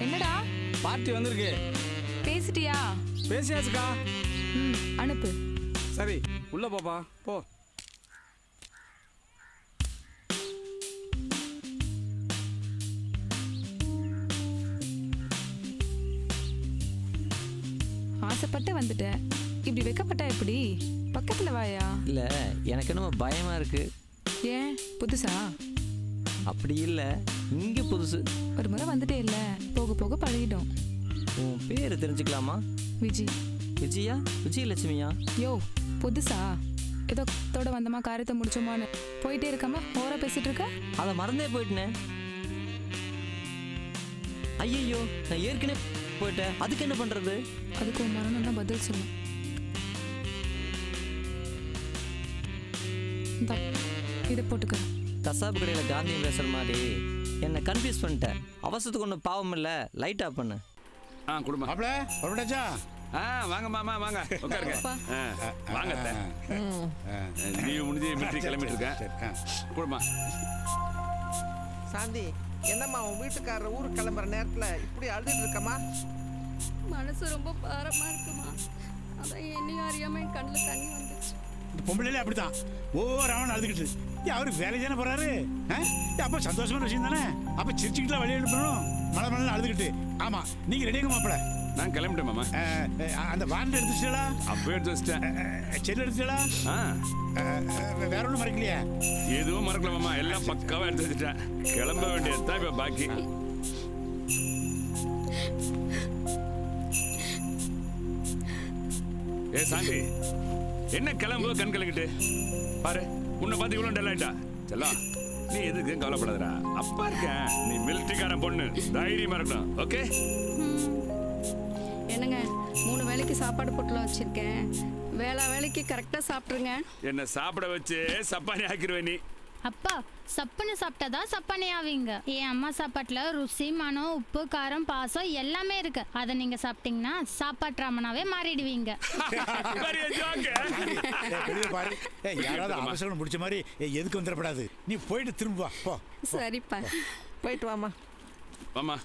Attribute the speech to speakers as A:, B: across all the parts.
A: என்னடா?
B: பார்ட்டி வந்திருக்கு.
A: பேசிட்டியா?
B: பேசியாச்சுக்கா.
A: ம் அனுப்பு.
B: சரி உள்ள போப்பா போ.
A: ஆசைப்பட்டு வந்துட்டேன். இப்படி வெக்கப்பட்டா எப்படி? பக்கத்துல வாயா?
C: இல்லை எனக்கு என்னமோ பயமாக இருக்கு.
A: ஏன் புதுசா?
C: அப்படி இல்லை. இங்கே புதுசு.
A: ஒரு முறை வந்துட்டே இல்ல. போக போக பழகிடும்
C: உன் பேர் தெரிஞ்சுக்கலாமா?
A: விஜி.
C: விஜயா? விஜயலட்சுமியா?
A: யோ புதுசா? ஏதோ தோட வந்தமா காரியத்தை முடிச்சோமான்னு. போயிட்டே இருக்காம ஓரா பேசிட்டு இருக்க?
C: அதை மறந்தே போயிட்டனே. ஐயையோ நான் ஏற்கனவே போயிட்டேன். அதுக்கு என்ன பண்ணுறது
A: அதுக்கு உன் மரணம் தான் பதில் சொல்லும் இதை போட்டுக்க.
C: கசாப்பு கடையில் காந்தியம் பேசுகிற மாதிரி என்னை கன்ஃபியூஸ் பண்ணிட்டேன். அவசரத்துக்கு ஒன்றும் பாவம் இல்லை. லைட் ஆஃப் பண்ணு.
D: ஆ குடும்பம்
E: மாப்பிள புறப்பட்டாச்சா
D: ஆ வாங்க மாமா வாங்க. உட்காருங்க. வாங்க. லீவு முடிஞ்சு மிலிட்ரி கிளம்பிட்டு இருக்கேன். குடும்பம்
F: சாந்தி என்னம்மா உன் வீட்டுக்காரர் ஊருக்கு கிளம்புற நேரத்துல இப்படி அழுதுட்டு இருக்கமா
G: மனசு ரொம்ப பாரமா இருக்குமா? அதான் என்னையும் அறியாம என் கண்ணில் தண்ணி
E: இந்த பொம்பளையிலே அப்படித்தான். ஒவ்வொரு அவன் அழுதுகிட்டு அவரு வேலைக்கு தானே போறாரு? அப்ப சந்தோஷமான விஷயம் தானே? அப்ப சிரிச்சுக்கிட்டு வழி அனுப்பணும் மழை மழை அழுதுகிட்டு. ஆமா நீங்க ரெடியாங்க மாப்பிள.
D: நான் கிளம்பிட்டேன் மாமா.
E: அந்த வாரண்ட் எடுத்துச்சுடா
D: அப்பவே எடுத்து வச்சிட்டேன்.
E: செல்லு எடுத்துடா வேற ஒன்றும் மறைக்கலையா?
D: எதுவும் மறக்கல மாமா. எல்லாம் பக்காவா எடுத்து வச்சுட்டேன். கிளம்ப வேண்டியது தான் இப்ப பாக்கி. ஏ சாந்தி. என்ன கிளம்பு கண் கலக்கிட்டு பாரு உன்னை பார்த்து இவ்வளோ டல் ஆயிட்டா செல்லம் நீ எதுக்கு கவலைப்படாதடா. அப்பா இருக்கேன். நீ மிலிட்டரிக்காரன் பொண்ணு. தைரியமா இருக்கணும் ஓகே?
G: என்னங்க மூணு வேளைக்கு சாப்பாடு பொட்டலம் வச்சிருக்கேன். வேளா வேலைக்கு கரெக்டாக சாப்பிட்ருங்க
D: என்ன சாப்பிட வச்சு சப்பானி ஆக்கிருவே நீ?
H: அப்பா சப்புன்னு சாப்பிட்டாதான் சப்பானே ஆவீங்க என் அம்மா சாப்பாட்டுல ருசி மனம் உப்பு காரம் பாசம் எல்லாமே இருக்கு. அதை நீங்க சாப்பிட்டீங்கன்னா சாப்பாட்டு ராமனாவே மாறிடுவீங்க.
E: பாரு ஏய், யாராவது அவசரம் முடிச்ச மாதிரி ஏய், எதுக்கு வந்துடப்படாது. நீ போயிட்டு திரும்ப வா. போ
G: சரிப்பா.
F: போயிட்டு வாமா
D: மாமா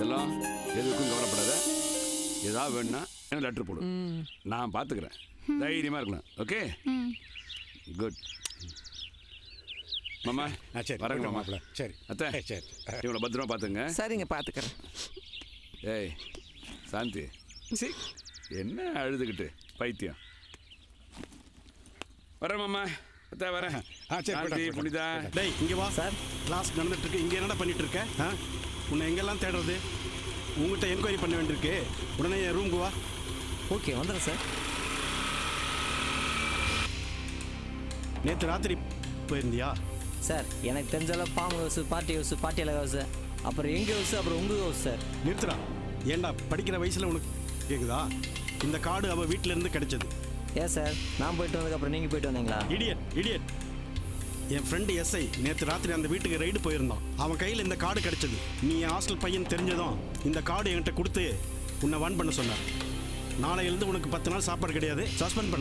D: செல்லம் எதுக்கும் கவலைப்படாத. ஏதாவது வேணும்னா எனக்கு லெட்டர் போடு. நான் பார்த்துக்கிறேன் தைரியமா இருக்கலாம் ஓகே. குட் மாமா
E: ஆ சரி
D: வரேங்க மாமா.
E: மாப்பிள சரி.
D: அத்தை
E: சரி.
D: இவங்களை பத்திரமா பார்த்துங்க
F: சரிங்க பாத்துக்கிறேன்.
D: ஏய் சாந்தி. சி. என்ன அழுதுகிட்டு? பைத்தியம். வரேன் மாமா. அத்தா வரேன்.
E: ஆ, சரி,
D: சாந்தி புனிதா.
I: டேய் இங்க வா. சார் கிளாஸ் நடந்துட்டு இருக்கு. இங்க என்னடா பண்ணிட்டு இருக்க? ஆ? உன்னை எங்கெல்லாம் தேடுறது? உங்ககிட்ட என்கொயரி பண்ண வேண்டியிருக்கு. உடனே என் ரூமுக்கு வா.
C: ஓகே வந்துடுறேன் சார்.
I: நேற்று ராத்திரி போயிருந்தியா?
C: சார் எனக்கு தெரிஞ்சாலும் பாம்பு ஹவுஸ் பார்ட்டி ஹவுஸ் பார்ட்டி அழகு ஹவுஸ் அப்புறம் எங்கள் ஹவுஸ் அப்புறம் உங்கள் ஹவுஸ் சார்.
I: நிறுத்துறா ஏன்டா படிக்கிற வயசுல உனக்கு கேக்குதா? இந்த கார்டு அவ வீட்ல இருந்து கிடைச்சது.
C: ஏன் சார்? நான் போயிட்டு வந்ததுக்கப்புறம் நீங்கள் போயிட்டு வந்தீங்களா?
I: இடியட் இடியட் என் ஃப்ரெண்டு எஸ்ஐ நேற்று ராத்திரி அந்த வீட்டுக்கு ரைடு போயிருந்தான். அவன் கையில் இந்த கார்டு கிடைச்சது. நீ என் ஹாஸ்டல் பையன் தெரிஞ்சதும் இந்த கார்டு என்கிட்ட கொடுத்து உன்னை வான் பண்ண சொன்னார். நாளையிலேருந்து உனக்கு பத்து நாள் சாப்பாடு கிடையாது. சஸ்பெண்ட் பண்ண.